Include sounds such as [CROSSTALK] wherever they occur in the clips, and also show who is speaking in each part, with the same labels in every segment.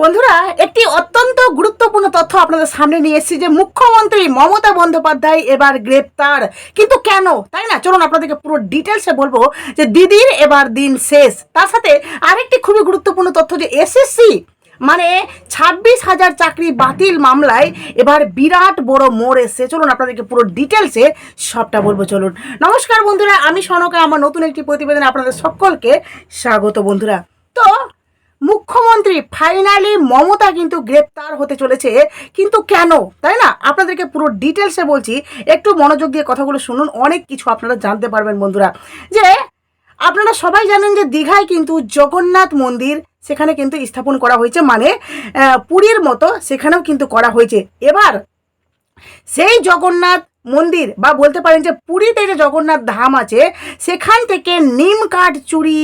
Speaker 1: বন্ধুরা, একটি অত্যন্ত গুরুত্বপূর্ণ তথ্য আপনাদের সামনে নিয়ে এসেছি যে মুখ্যমন্ত্রী মমতা বন্দ্যোপাধ্যায় এবার গ্রেপ্তার। কিন্তু কেন? তাই না? চলুন আপনাদেরকে পুরো ডিটেলসে বলব যে দিদির এবার দিন শেষ। তার সাথে আরেকটি খুবই গুরুত্বপূর্ণ তথ্য যে এসএসসি মানে ছাব্বিশ হাজার চাকরি বাতিল মামলায় এবার বিরাট বড় মোড় এসছে। চলুন আপনাদেরকে পুরো ডিটেলসে সবটা বলব, চলুন। নমস্কার বন্ধুরা, আমি সনকা। আমার নতুন একটি প্রতিবেদনে আপনাদের সকলকে স্বাগত বন্ধুরা। তো মুখ্যমন্ত্রী ফাইনালি মমতা কিন্তু গ্রেপ্তার হতে চলেছে। কিন্তু কেন? তাই না? আপনাদেরকে পুরো ডিটেলসে বলছি। একটু মনোযোগ দিয়ে কথাগুলো শুনুন। অনেক কিছু আপনারা জানতে পারবেন বন্ধুরা। যে আপনারা সবাই জানেন যে দীঘায় কিন্তু জগন্নাথ মন্দির সেখানে কিন্তু স্থাপন করা হয়েছে। মানে পুরীর মতো সেখানেও কিন্তু করা হয়েছে। এবার সেই জগন্নাথ মন্দির বা বলতে পারেন যে পুরীতে যে জগন্নাথ ধাম আছে, সেখান থেকে নিম কাঠ চুরি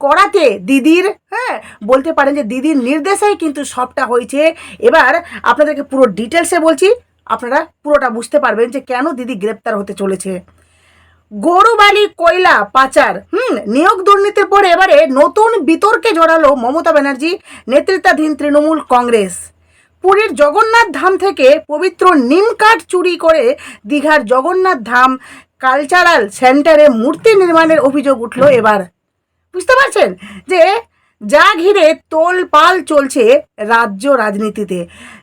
Speaker 1: করাতে দিদির হ্যাঁ বলতে পারেন যে দিদির নির্দেশেই কিন্তু সবটা হয়েছে। এবার আপনাদেরকে পুরো ডিটেলসে বলছি, আপনারা পুরোটা বুঝতে পারবেন যে কেন দিদি গ্রেপ্তার হতে চলেছে। গরুবালি কয়লা পাচার, হুম, নিয়োগ দুর্নীতির পর এবারে নতুন বিতর্কে জড়ালো মমতা ব্যানার্জি, নেতৃত্বাধীন তৃণমূল কংগ্রেস। পুরীর জগন্নাথ ধাম থেকে পবিত্র নিম কাঠ চুরি করে দীঘার জগন্নাথ ধাম কালচারাল সেন্টারে মূর্তি নির্মাণের অভিযোগ উঠল এবার। বুঝতে পারছেন? যে যা ঘিরে তোল পাল চলছে রাজ্য রাজনীতিতে।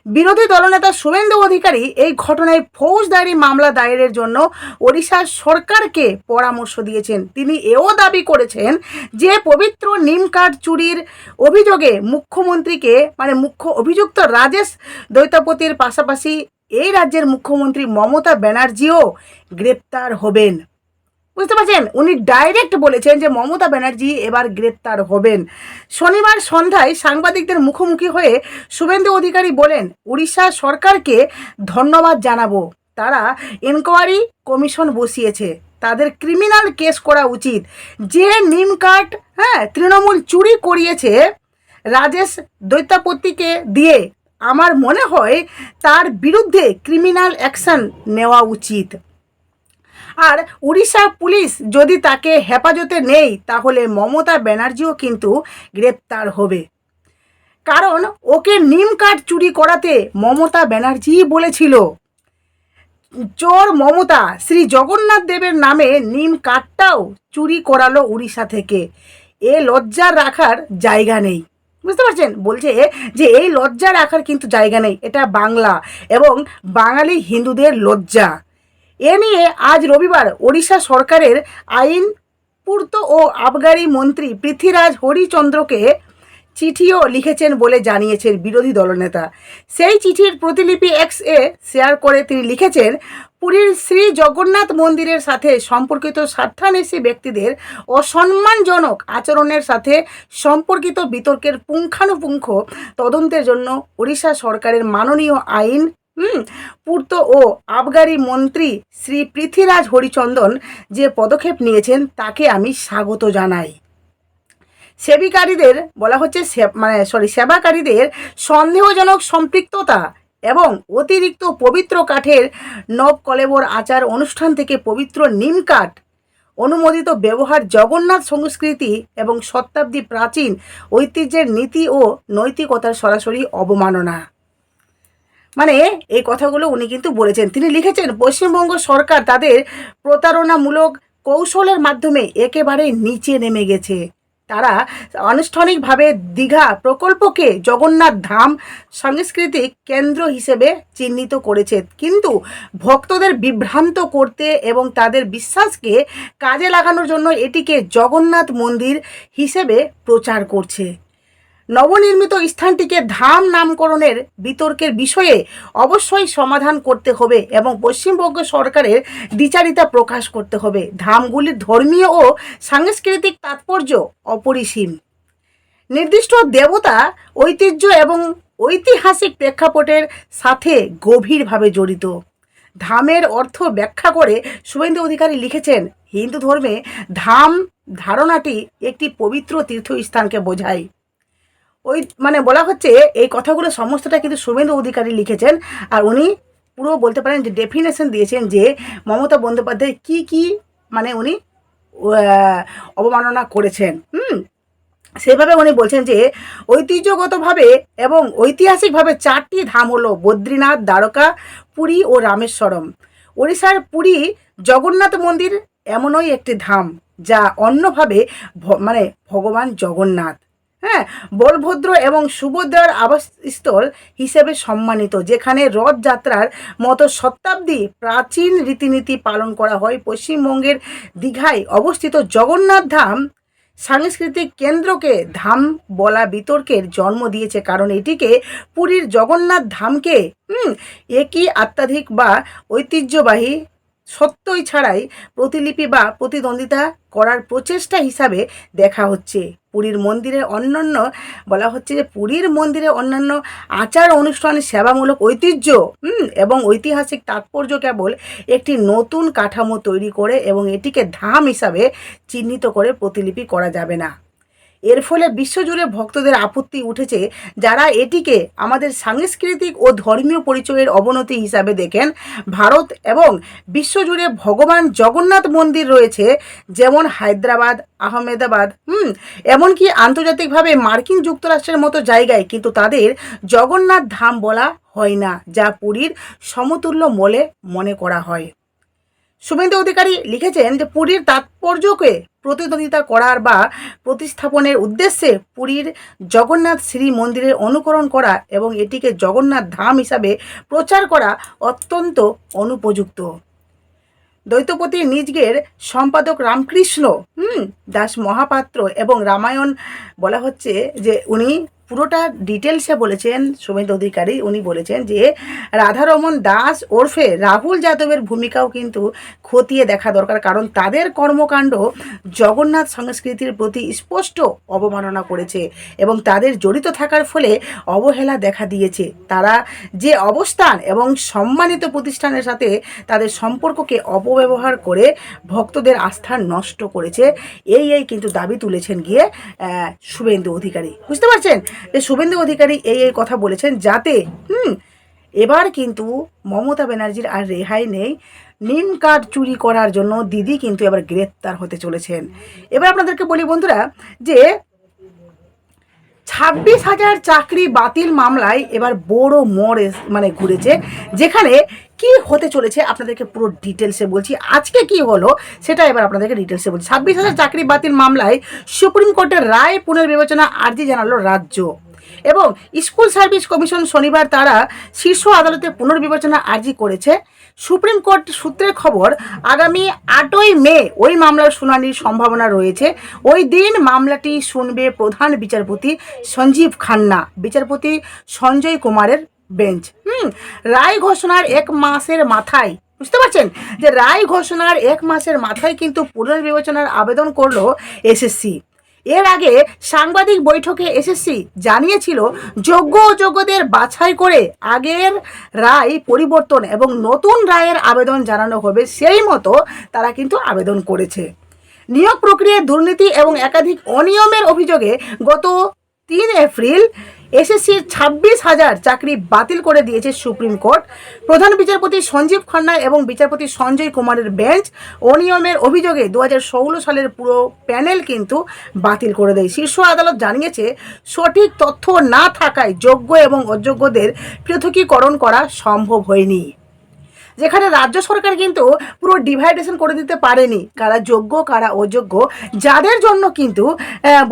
Speaker 1: বিরোধী দলনেতা শুভেন্দু অধিকারী এই ঘটনায় ফৌজদারি মামলা দায়েরের জন্য ওড়িশা সরকারকে পরামর্শ দিয়েছেন। তিনি এও দাবি করেছেন যে পবিত্র নিম কাঠ চুরির অভিযোগে মুখ্যমন্ত্রীকে মানে মুখ্য অভিযুক্ত রাজেশ দৈতাপতির পাশাপাশি এই রাজ্যের মুখ্যমন্ত্রী মমতা ব্যানার্জিও গ্রেপ্তার হবেন। বুঝতে পারছেন? উনি ডাইরেক্ট বলেছেন যে মমতা ব্যানার্জি এবার গ্রেপ্তার হবেন। শনিবার সন্ধ্যায় সাংবাদিকদের মুখোমুখি হয়ে শুভেন্দু অধিকারী বলেন, উড়িষ্যা সরকারকে ধন্যবাদ জানাব। তারা এনকোয়ারি কমিশন বসিয়েছে। তাদের ক্রিমিনাল কেস করা উচিত। যে নিম কাঠ হ্যাঁ তৃণমূল চুরি করিয়েছে রাজেশ দৈতাপতিকে দিয়ে, আমার মনে হয় তার বিরুদ্ধে ক্রিমিনাল অ্যাকশন নেওয়া উচিত। আর উড়িষ্যা পুলিশ যদি তাকে হেফাজতে নেই, তাহলে মমতা ব্যানার্জিও কিন্তু গ্রেপ্তার হবে। কারণ ওকে নিম কাঠ চুরি করাতে মমতা ব্যানার্জিই বলেছিল। চোর মমতা, শ্রী জগন্নাথ দেবের নামে নিম কাঠটাও চুরি করালো উড়িষ্যা থেকে। এ লজ্জা রাখার জায়গা নেই। বুঝতে পারছেন? বলছে যে এই লজ্জা রাখার কিন্তু জায়গা নেই। এটা বাংলা এবং বাঙালি হিন্দুদের লজ্জা। এ নিয়ে আজ রবিবার ওড়িশা সরকারের আইন পূর্ত ও আবগারি মন্ত্রী পৃথ্বীরাজ হরিচন্দ্রকে চিঠিও লিখেছেন বলে জানিয়েছেন বিরোধী দলনেতা। সেই চিঠির প্রতিলিপি এক্স এ শেয়ার করে তিনি লিখেছেন, পুরীর শ্রী জগন্নাথ মন্দিরের সাথে সম্পর্কিত স্বার্থান্বেষী ব্যক্তিদের অসম্মানজনক আচরণের সাথে সম্পর্কিত বিতর্কের পুঙ্খানুপুঙ্খ তদন্তের জন্য ওড়িশা সরকারের মাননীয় আইন হুম, পূর্ত ও আবগারি মন্ত্রী শ্রী পৃথ্বীরাজ হরিচন্দন যে পদক্ষেপ নিয়েছেন তাকে আমি স্বাগত জানাই। সেবিকারীদের, বলা হচ্ছে মানে সরি সেবাকারীদের সন্দেহজনক সম্পৃক্ততা এবং অতিরিক্ত পবিত্র কাঠের নব কলেবর আচার অনুষ্ঠান থেকে পবিত্র নিম কাঠ, অনুমোদিত ব্যবহার জগন্নাথ সংস্কৃতি এবং শতাব্দী প্রাচীন ঐতিহ্যের নীতি ও নৈতিকতার সরাসরি অবমাননা। মানে এই কথাগুলো উনি কিন্তু বলেছেন। তিনি লিখেছেন, পশ্চিমবঙ্গ সরকার তাদের প্রতারণামূলক কৌশলের মাধ্যমে একেবারে নিচে নেমে গেছে। তারা আনুষ্ঠানিকভাবে দীঘা প্রকল্পকে জগন্নাথ ধাম সাংস্কৃতিক কেন্দ্র হিসেবে চিহ্নিত করেছে। কিন্তু ভক্তদের বিভ্রান্ত করতে এবং তাদের বিশ্বাসকে কাজে লাগানোর জন্য এটিকে জগন্নাথ মন্দির হিসেবে প্রচার করছে। নবনির্মিত স্থানটিকে ধাম নামকরণের বিতর্কের বিষয়ে অবশ্যই সমাধান করতে হবে এবং পশ্চিমবঙ্গ সরকারের দ্বিচারিতা প্রকাশ করতে হবে। ধামগুলির ধর্মীয় ও সাংস্কৃতিক তাৎপর্য অপরিসীম। নির্দিষ্ট দেবতা, ঐতিহ্য এবং ঐতিহাসিক প্রেক্ষাপটের সাথে গভীরভাবে জড়িত। ধামের অর্থ ব্যাখ্যা করে শুভেন্দু অধিকারী লিখেছেন, হিন্দু ধর্মে ধাম ধারণাটি একটি পবিত্র তীর্থস্থানকে বোঝায়। ওই মানে বলা হচ্ছে এই কথাগুলো সমস্তটা কিন্তু শুভেন্দু অধিকারী লিখেছেন আর উনি পুরো বলতে পারেন যে ডেফিনেশন দিয়েছেন যে মমতা বন্দ্যোপাধ্যায় কি কি মানে উনি অবমাননা করেছেন, হুম? সেভাবে উনি বলছেন যে ঐতিহ্যগতভাবে এবং ঐতিহাসিকভাবে চারটি ধাম হলো বদ্রীনাথ, দ্বারকা, পুরী ও রামেশ্বরম। ওড়িশার পুরী জগন্নাথ মন্দির এমনই একটি ধাম যা অন্যভাবে মানে ভগবান জগন্নাথ। হ্যাঁ বলভদ্র এবং সুভদ্রার আবাসস্থল হিসেবে সম্মানিত, যেখানে রথযাত্রার মতো শতাব্দী প্রাচীন রীতিনীতি পালন করা হয়। পশ্চিমবঙ্গের দীঘায় অবস্থিত জগন্নাথ ধাম সাংস্কৃতিক কেন্দ্রকে ধাম বলা বিতর্কের জন্ম দিয়েছে, কারণ এটিকে পুরীর জগন্নাথ ধামকে একই আত্মাধিক বা ঐতিহ্যবাহী সত্যই ছাড়াই প্রতিলিপি বা প্রতিদ্বন্দ্বিতা করার প্রচেষ্টা হিসাবে দেখা হচ্ছে। পুরীর মন্দিরে অন্যান্য, বলা হচ্ছে যে পুরীর মন্দিরে অন্যান্য আচার অনুষ্ঠান, সেবামূলক ঐতিহ্য এবং ঐতিহাসিক তাৎপর্য কেবল একটি নতুন কাঠামো তৈরি করে এবং এটিকে ধাম হিসাবে চিহ্নিত করে প্রতিলিপি করা যাবে না। এর ফলে বিশ্বজুড়ে ভক্তদের আপত্তি উঠেছে যারা এটিকে আমাদের সাংস্কৃতিক ও ধর্মীয় পরিচয়ের অবনতি হিসাবে দেখেন। ভারত এবং বিশ্বজুড়ে ভগবান জগন্নাথ মন্দির রয়েছে, যেমন হায়দ্রাবাদ, আহমেদাবাদ, হুম, এমনকি আন্তর্জাতিকভাবে মার্কিন যুক্তরাষ্ট্রের মতো জায়গায় কিন্তু তাদের জগন্নাথ ধাম বলা হয় না, যা পুরীর সমতুল্য বলে মনে করা হয়। শুভেন্দু অধিকারী লিখেছেন যে পুরীর তাৎপর্যকে প্রতিদ্বন্দ্বিতা করার বা প্রতিস্থাপনের উদ্দেশ্যে পুরীর জগন্নাথ শ্রী মন্দিরের অনুকরণ করা এবং এটিকে জগন্নাথ ধাম হিসাবে প্রচার করা অত্যন্ত অনুপযুক্ত। দ্বৈতপতি নিজগের সম্পাদক রামকৃষ্ণ, হুম, দাস মহাপাত্র এবং রামায়ণ বলা হচ্ছে যে উনি পুরোটা ডিটেলসে বলেছেন শুভেন্দু অধিকারী। উনি বলেছেন যে, রাধারমন দাস ওরফে রাহুল যাদবের ভূমিকাও কিন্তু খতিয়ে দেখা দরকার, কারণ তাদের কর্মকাণ্ড জগন্নাথ সংস্কৃতির প্রতি স্পষ্ট অবমাননা করেছে এবং তাদের জড়িত থাকার ফলে অবহেলা দেখা দিয়েছে। তারা যে অবস্থান এবং সম্মানিত প্রতিষ্ঠানের সাথে তাদের সম্পর্ককে অপব্যবহার করে ভক্তদের আস্থা নষ্ট করেছে, এই এই কিন্তু দাবি তুলেছেন গিয়ে শুভেন্দু অধিকারী। বুঝতে পারছেন? যে শুভেন্দু অধিকারী এই এই কথা বলেছেন যাতে, হুম, এবার কিন্তু মমতা ব্যানার্জির আর রেহাই নেই। নিম কার্ড চুরি করার জন্য দিদি কিন্তু এবার গ্রেপ্তার হতে চলেছেন। এবার আপনাদেরকে বলি বন্ধুরা যে ছাব্বিশ হাজার চাকরি বাতিল মামলায় এবার বড় মোড় মানে ঘুরেছে, যেখানে কি হতে চলেছে আপনাদেরকে পুরো ডিটেলসে বলছি। আজকে কি হলো সেটা এবার আপনাদেরকে ডিটেলসে বলছি। ছাব্বিশ হাজার চাকরি বাতিল মামলায় সুপ্রিম কোর্টের রায় পুনর্বিবেচনা আর্জি জানালো রাজ্য। এবং স্কুল সার্ভিস কমিশন শনিবার তারা শীর্ষ আদালতে পুনর্বিবেচনা আর্জি করেছে। সুপ্রিম কোর্ট সূত্রের খবর, আগামী আটই মে ওই মামলার শুনানির সম্ভাবনা রয়েছে। ওই দিন মামলাটি শুনবে প্রধান বিচারপতি সঞ্জীব খান্না। বিচারপতি সঞ্জয় কুমারের বেঞ্চ। হুম, রায় ঘোষণার এক মাসের মাথায়, বুঝতে পারছেন? যে রায় ঘোষণার এক মাসের মাথায় কিন্তু পুনর্বিবেচনার আবেদন করল এসএসসি। এর আগে সাংবাদিক বৈঠকে এসএসসি জানিয়েছিল, যোগ্য অযোগ্যদের বাছাই করে আগের রায় পরিবর্তন এবং নতুন রায়ের আবেদন জানানো হবে সেই মতো তারা কিন্তু আবেদন করেছে। নিয়োগ প্রক্রিয়ায় দুর্নীতি এবং একাধিক অনিয়মের অভিযোগে গত তিন এপ্রিল এসএসসির ছাব্বিশ হাজার চাকরি বাতিল করে দিয়েছে সুপ্রিম কোর্ট। প্রধান বিচারপতি সঞ্জীব খান্না এবং বিচারপতি সঞ্জয় কুমারের বেঞ্চ অনিয়মের অভিযোগে দু হাজার ষোলো সালের পুরো প্যানেল কিন্তু বাতিল করে দেয়। শীর্ষ আদালত জানিয়েছে, সঠিক তথ্য না থাকায় যোগ্য এবং অযোগ্যদের পৃথকীকরণ করা সম্ভব হয়নি। যেখানে রাজ্য সরকার কিন্তু পুরো ডিভাইডেশন করে দিতে পারেনি। কারা যোগ্য, কারা অযোগ্য, যাদের জন্য কিন্তু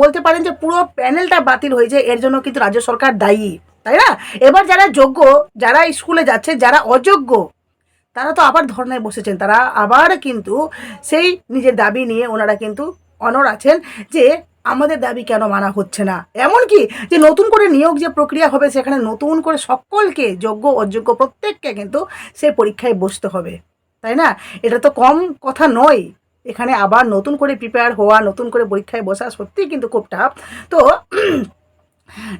Speaker 1: বলতে পারেন যে পুরো প্যানেলটা বাতিল হয়েছে, এর জন্য কিন্তু রাজ্য সরকার দায়ী, তাই না? এবার যারা যোগ্য, যারা স্কুলে যাচ্ছে, যারা অযোগ্য, তারা তো আবার ধর্নায় বসেছেন। তারা আবার কিন্তু সেই নিজের দাবি নিয়ে ওনারা কিন্তু অনর আছেন যে আমাদের দাবি কেন মানা হচ্ছে না? এমনকি যে নতুন করে নিয়োগ যে প্রক্রিয়া হবে, সেখানে নতুন করে সকলকে, যোগ্য অযোগ্য প্রত্যেককে কিন্তু সে পরীক্ষায় বসতে হবে। তাই না? এটা তো কম কথা নয়। এখানে আবার নতুন করে প্রিপেয়ার হওয়া, নতুন করে পরীক্ষায় বসা সত্যিই কিন্তু খুব টাফ তো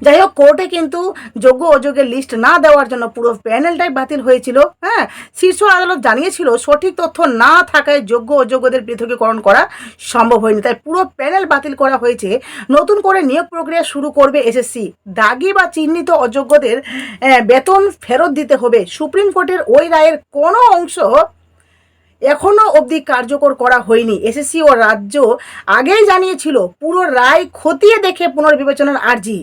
Speaker 1: যাই হোক কোর্টে কিন্তু যোগ্য অযোগ্যের লিস্ট না দেওয়ার জন্য পুরো প্যানেলটাই বাতিল হয়েছিল। হ্যাঁ শীর্ষ আদালত জানিয়েছিল, সঠিক তথ্য না থাকায় যোগ্য অযোগ্যদের পৃথকীকরণ করা সম্ভব হয়নি। তাই পুরো প্যানেল বাতিল করা হয়েছে। নতুন করে নিয়োগ প্রক্রিয়া শুরু করবে এসএসসি দাগি বা চিহ্নিত অযোগ্যদের বেতন ফেরত দিতে হবে। সুপ্রিম কোর্টের ওই রায়ের কোনো অংশ এখনও অবধি কার্যকর করা হয়নি। এসএসসি ও রাজ্য আগেই জানিয়েছিল, পুরো রায় খতিয়ে দেখে পুনর্বিবেচনার আর্জি।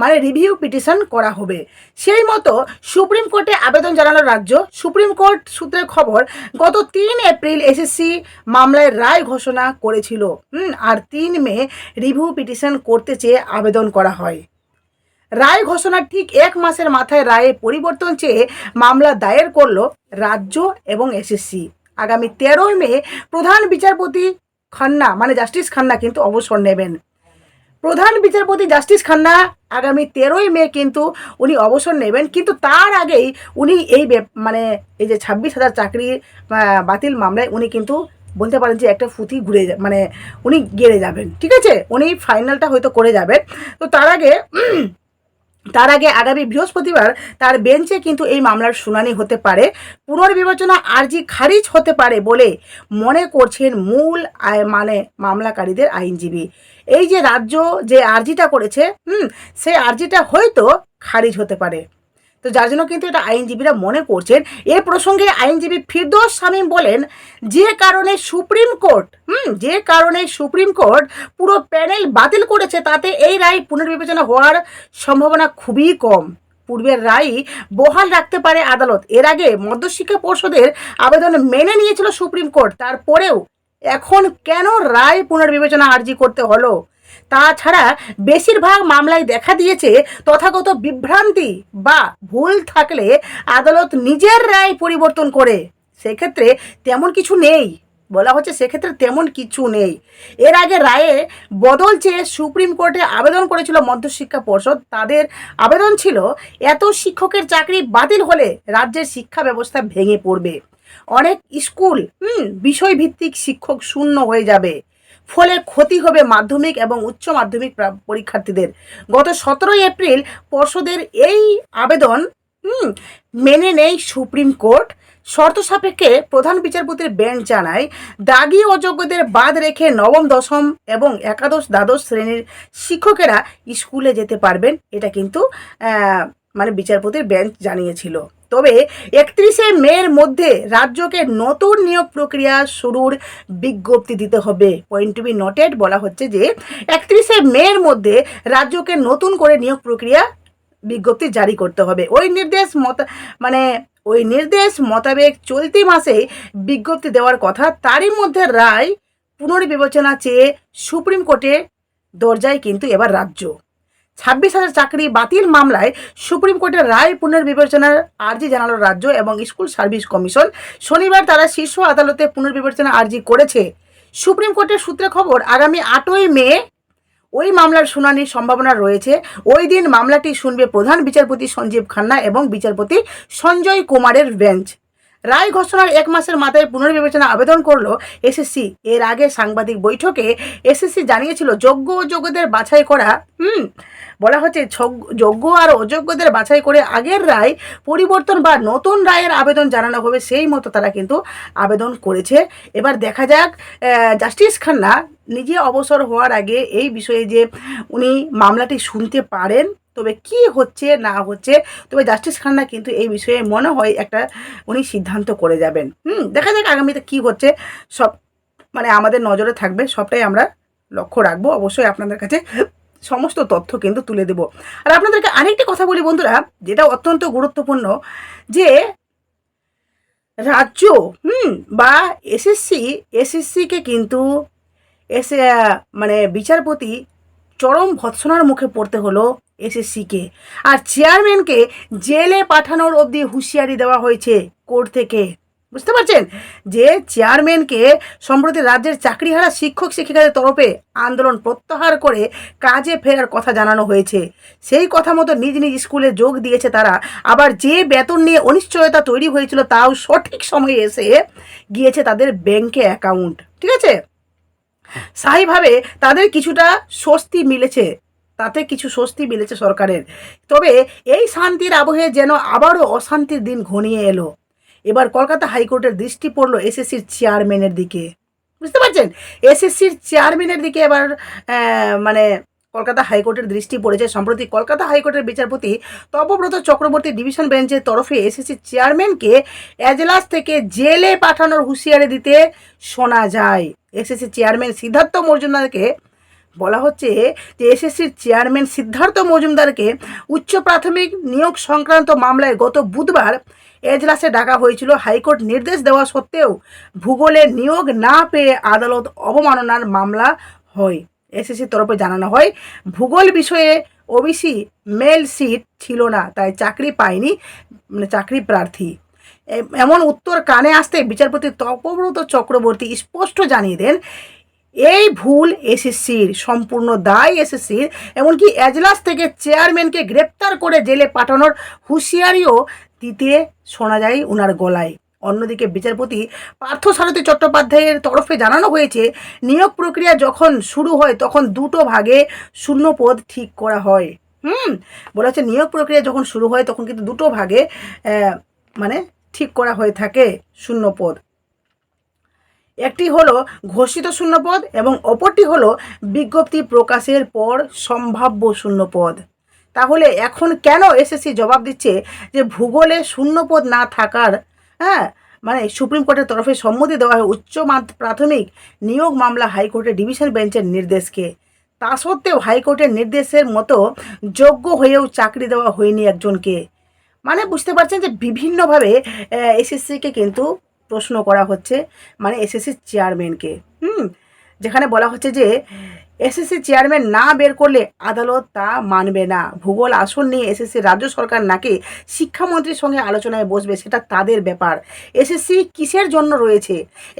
Speaker 1: মানে রিভিউ পিটিশন করা হবে। সেই মতো সুপ্রিম কোর্টে আবেদন জানালো রাজ্য। সুপ্রিম কোর্ট সূত্রের খবর, গত তিন এপ্রিল এসএসসি মামলায় রায় ঘোষণা করেছিল। আর তিন মে রিভিউ পিটিশন করতে চেয়ে আবেদন করা হয়। রায় ঘোষণার ঠিক এক মাসের মাথায় রায়ে পরিবর্তন চেয়ে মামলা দায়ের করল রাজ্য এবং এসএসসি। আগামী তেরোই মে প্রধান বিচারপতি খান্না মানে জাস্টিস খান্না কিন্তু অবসর নেবেন। প্রধান বিচারপতি জাস্টিস খান্না আগামী তেরোই মে কিন্তু উনি অবসর নেবেন। কিন্তু তার আগেই উনি এই মানে এই যে ছাব্বিশ হাজার চাকরি বাতিল মামলায় উনি কিন্তু বলতে পারেন যে একটা ফুতি ঘুরে মানে উনি গেড়ে যাবেন। ঠিক আছে? উনি ফাইনালটা হয়তো করে যাবেন। তো তার আগে [CLEARS THROAT] তার আগে আগামী বৃহস্পতিবার তার বেঞ্চে কিন্তু এই মামলার শুনানি হতে পারে। পুনর্বিবেচনা আর্জি খারিজ হতে পারে বলে মনে করছেন মূল মানে মামলাকারীদের আইনজীবী। এই যে রাজ্য যে আর্জিটা করেছে, হুম, সেই আর্জিটা হয়তো খারিজ হতে পারে। তো যার জন্য কিন্তু এটা আইনজীবীরা মনে করছেন, এ প্রসঙ্গে আইনজীবী ফিরদৌস শামীম বলেন, যে কারণে সুপ্রিম কোর্ট, হুম, যে কারণে সুপ্রিম কোর্ট পুরো প্যানেল বাতিল করেছে, তাতে এই রায় পুনর্বিবেচনা হওয়ার সম্ভাবনা খুবই কম। পূর্বের রায় বহাল রাখতে পারে আদালত। এর আগে মধ্যশিক্ষা পর্ষদের আবেদন মেনে নিয়েছিল সুপ্রিম কোর্ট, তারপরেও এখন কেন রায় পুনর্বিবেচনা আর্জি করতে হলো? তাছাড়া বেশিরভাগ মামলায় দেখা দিয়েছে তথাগত বিভ্রান্তি বা ভুল থাকলে আদালত নিজের রায় পরিবর্তন করে। সেক্ষেত্রে তেমন কিছু নেই। বলা হচ্ছে সেক্ষেত্রে তেমন কিছু নেই। এর আগে রায়ে বদল চেয়ে সুপ্রিম কোর্টে আবেদন করেছিল মধ্যশিক্ষা পর্ষদ। তাদের আবেদন ছিল, এত শিক্ষকের চাকরি বাতিল হলে রাজ্যের শিক্ষা ব্যবস্থা ভেঙে পড়বে। অনেক স্কুল, হুম, বিষয়ভিত্তিক শিক্ষক শূন্য হয়ে যাবে। ফলে ক্ষতি হবে মাধ্যমিক এবং উচ্চ মাধ্যমিক পরীক্ষার্থীদের। গত সতেরোই এপ্রিল পর্ষদের এই আবেদন, হুম, মেনে নেই সুপ্রিম কোর্ট। শর্ত সাপেক্ষে প্রধান বিচারপতির বেঞ্চ জানায়, দাগি অযোগ্যদের বাদ রেখে নবম, দশম এবং একাদশ, দ্বাদশ শ্রেণির শিক্ষকেরা স্কুলে যেতে পারবেন। এটা কিন্তু মানে বিচারপতির বেঞ্চ জানিয়েছিল। তবে একত্রিশে মের মধ্যে রাজ্যকে নতুন নিয়োগ প্রক্রিয়া শুরুর বিজ্ঞপ্তি দিতে হবে। পয়েন্ট টু বি নোটেড বলা হচ্ছে যে, একত্রিশে মের মধ্যে রাজ্যকে নতুন করে নিয়োগ প্রক্রিয়া বিজ্ঞপ্তি জারি করতে হবে। ওই নির্দেশ মত মানে ওই নির্দেশ মোতাবেক চলতি মাসে বিজ্ঞপ্তি দেওয়ার কথা, তারই মধ্যে রায় পুনর্বিবেচনা চেয়ে সুপ্রিম কোর্টে দরজায় কিন্তু এবার রাজ্য। ছাব্বিশ হাজার চাকরি বাতিল মামলায় সুপ্রিম কোর্টের রায় পুনর্বিবেচনার আর্জি জানালো রাজ্য এবং স্কুল সার্ভিস কমিশন। শনিবার তারা শীর্ষ আদালতে পুনর্বিবেচনা আর্জি করেছে। সুপ্রিম কোর্টের সূত্রে খবর, আগামী আটই মে ওই মামলার শুনানির সম্ভাবনা রয়েছে। ওই দিন মামলাটি শুনবে প্রধান বিচারপতি সঞ্জীব খান্না এবং বিচারপতি সঞ্জয় কুমারের বেঞ্চ। রায় ঘোষণার এক মাসের মাথায় পুনর্বিবেচনা আবেদন করল এসএসসি এর আগে সাংবাদিক বৈঠকে এসএসসি জানিয়েছিল, যোগ্য অযোগ্যদের বাছাই করা, হুম, বলা হচ্ছে যোগ্য আর অযোগ্যদের বাছাই করে আগের রায় পরিবর্তন বা নতুন রায়ের আবেদন জানানো হবে সেই মতো তারা কিন্তু আবেদন করেছে। এবার দেখা যাক জাস্টিস খান্না নিজে অবসর হওয়ার আগে এই বিষয়ে যে উনি মামলাটি শুনতে পারেন তবে কি হচ্ছে, না হচ্ছে, তবে জাস্টিস খান্না কিন্তু এই বিষয়ে মনে হয় একটা উনি সিদ্ধান্ত করে যাবেন। হুম, দেখা যাক আগামীতে কি হচ্ছে। সব মানে আমাদের নজরে থাকবে, সবটাই আমরা লক্ষ্য রাখব। অবশ্যই আপনাদের কাছে সমস্ত তথ্য কিন্তু তুলে দেব। আর আপনাদেরকে আরেকটি কথা বলি বন্ধুরা, যেটা অত্যন্ত গুরুত্বপূর্ণ, যে রাজ্য, হুম, বা এসএসসি এসএসসিকে কিন্তু এসে মানে বিচারপতি চরম ভৎসনার মুখে পড়তে হলো। এসএসসিকে আর চেয়ারম্যানকে জেলে পাঠানোর অবধি হুঁশিয়ারি দেওয়া হয়েছে কোর্ট থেকে। বুঝতে পারছেন? যে চেয়ারম্যানকে সম্প্রতি রাজ্যের চাকরিহারা শিক্ষক শিক্ষিকাদের তরফে আন্দোলন প্রত্যাহার করে কাজে ফেরার কথা জানানো হয়েছে। সেই কথা মতো নিজ নিজ স্কুলে যোগ দিয়েছে তারা। আবার যে বেতন নিয়ে অনিশ্চয়তা তৈরি হয়েছিল তাও সঠিক সময়ে এসে গিয়েছে তাদের ব্যাংকে অ্যাকাউন্ট। ঠিক আছে? স্থায়ীভাবে তাদের কিছুটা স্বস্তি মিলেছে। তাতে কিছু স্বস্তি মিলেছে সরকারের। তবে এই শান্তির আবহে যেন আবারও অশান্তির দিন ঘনিয়ে এলো। এবার কলকাতা হাইকোর্টের দৃষ্টি পড়ল এসএসসির চেয়ারম্যানের দিকে। বুঝতে পারছেন? এসএসসির চেয়ারম্যানের দিকে এবার মানে কলকাতা হাইকোর্টের দৃষ্টি পড়েছে। সম্প্রতি কলকাতা হাইকোর্টের বিচারপতি তপব্রত চক্রবর্তী ডিভিশন বেঞ্চের তরফে এসএসসি চেয়ারম্যানকে এজলাস থেকে জেলে পাঠানোর হুঁশিয়ারি দিতে শোনা যায়। এসএসসি চেয়ারম্যান সিদ্ধার্থ মজুমদারকে বলা হচ্ছে যে এসএসসির চেয়ারম্যান সিদ্ধার্থ মজুমদারকে উচ্চ প্রাথমিক নিয়োগ সংক্রান্ত মামলায় গত বুধবার এজলাসে ডাকা হয়েছিল। হাইকোর্ট নির্দেশ দেওয়া সত্ত্বেও ভূগোলে নিয়োগ না পেয়ে আদালত অবমাননার মামলা হয়। এসএসসির তরফে জানানো হয়, ভূগোল বিষয়ে ওবিসি মেল সিট ছিল না, তাই চাকরি পায়নি মানে চাকরি প্রার্থী। এমন উত্তর কানে আসতে বিচারপতি তপব্রত চক্রবর্তী স্পষ্ট জানিয়ে দেন এই ভুল এসএসসির, সম্পূর্ণ দায় এসএসসির, এমনকি এজলাস থেকে চেয়ারম্যানকে গ্রেপ্তার করে জেলে পাঠানোর হুঁশিয়ারিও দিতে শোনা যায় উনার গলায়। অন্যদিকে বিচারপতি পার্থসারথী চট্টোপাধ্যায়ের তরফে জানানো হয়েছে, নিয়োগ প্রক্রিয়া যখন শুরু হয় তখন দুটো ভাগে শূন্য পদ ঠিক করা হয়। হুম, বলা হচ্ছে নিয়োগ প্রক্রিয়া যখন শুরু হয় তখন কিন্তু দুটো ভাগে মানে ঠিক করা হয়ে থাকে শূন্য পদ। একটি হলো ঘোষিত শূন্যপদ এবং অপরটি হলো বিজ্ঞপ্তি প্রকাশের পর সম্ভাব্য শূন্যপদ। তাহলে এখন কেন এসএসসি জবাব দিচ্ছে যে ভূগোলে শূন্যপদ না থাকার হ্যাঁ মানে সুপ্রিম কোর্টের তরফে সম্মতি দেওয়া হয় উচ্চ প্রাথমিক নিয়োগ মামলা হাইকোর্টের ডিভিশন বেঞ্চের নির্দেশকে। তা সত্ত্বেও হাইকোর্টের নির্দেশের মতো যোগ্য হয়েও চাকরি দেওয়া হয়নি একজনকে। মানে বুঝতে পারছেন যে বিভিন্নভাবে এসএসসিকে কিন্তু প্রশ্ন করা হচ্ছে মানে এসএসসি চেয়ারম্যানকে হুম? যেখানে বলা হচ্ছে যে এসএসসি চেয়ারম্যান না বের করলে আদালত তা মানবে না। ভূগোল আসন নিয়ে এসএসসি রাজ্য সরকার নাকি শিক্ষামন্ত্রীর সঙ্গে আলোচনায় বসবে, সেটা তাদের ব্যাপার। এসএসসি কিসের জন্য রয়েছে?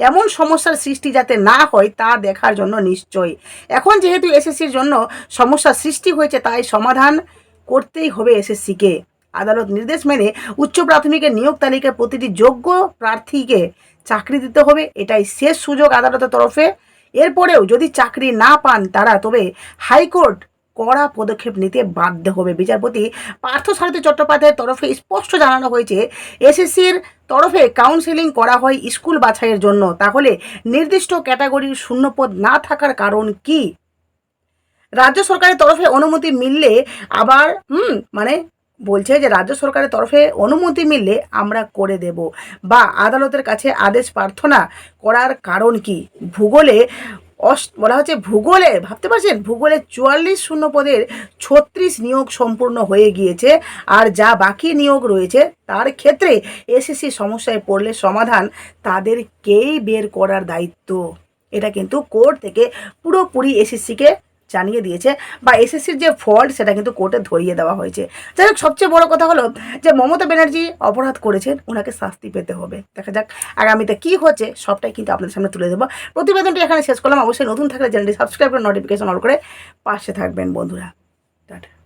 Speaker 1: এমন সমস্যার সৃষ্টি যাতে না হয়, তা দেখার জন্য নিশ্চয়ই। এখন যেহেতু এসএসসির জন্য সমস্যার সৃষ্টি হয়েছে, তাই সমাধান করতেই হবে এসএসসিকে আদালত নির্দেশ মেনে উচ্চ প্রাথমিকের নিয়োগ তালিকায় প্রতিটি যোগ্য প্রার্থীকে চাকরি দিতে হবে, এটাই শেষ সুযোগ আদালতের তরফে। এরপরেও যদি চাকরি না পান তারা, তবে হাইকোর্ট কড়া পদক্ষেপ নিতে বাধ্য হবে। বিচারপতি পার্থসারথী চট্টোপাধ্যায়ের তরফে স্পষ্ট জানানো হয়েছে, এসএসসির তরফে কাউন্সেলিং করা হয় স্কুল বাছাইয়ের জন্য। তাহলে নির্দিষ্ট ক্যাটাগরির শূন্যপদ না থাকার কারণ কি? রাজ্য সরকারের তরফে অনুমতি মিললে আবার, হুম মানে বলছে যে রাজ্য সরকারের তরফে অনুমতি মিললে আমরা করে দেব। বা আদালতের কাছে আদেশ প্রার্থনা করার কারণ কি? ভূগোলে অস বলা হচ্ছে ভূগোলে, ভাবতে পারছেন? ভূগোলে চুয়াল্লিশ শূন্য পদের ছত্রিশ নিয়োগ সম্পূর্ণ হয়ে গিয়েছে আর যা বাকি নিয়োগ রয়েছে তার ক্ষেত্রে এসএসসি সমস্যায় পড়লে সমাধান তাদেরকেই বের করার দায়িত্ব। এটা কিন্তু কোর্ট থেকে পুরোপুরি এসএসসিকে জানিয়ে দিয়েছে বা এসএসসির যে ফল্ট সেটা কিন্তু কোর্টে ধরিয়ে দেওয়া হয়েছে। যাই হোক, সবচেয়ে বড় কথা হলো যে মমতা ব্যানার্জি অপরাধ করেছেন, ওনাকে শাস্তি পেতে হবে। দেখা যাক আগামীতে কি হচ্ছে, সবটাই কিন্তু আপনাদের সামনে তুলে দেবো প্রতিবেদনটি এখানে শেষ করলাম। অবশ্যই নতুন থাকলে চ্যানেলটি সাবস্ক্রাইব করে নোটিফিকেশন অন করে পাশে থাকবেন বন্ধুরা। টাটা।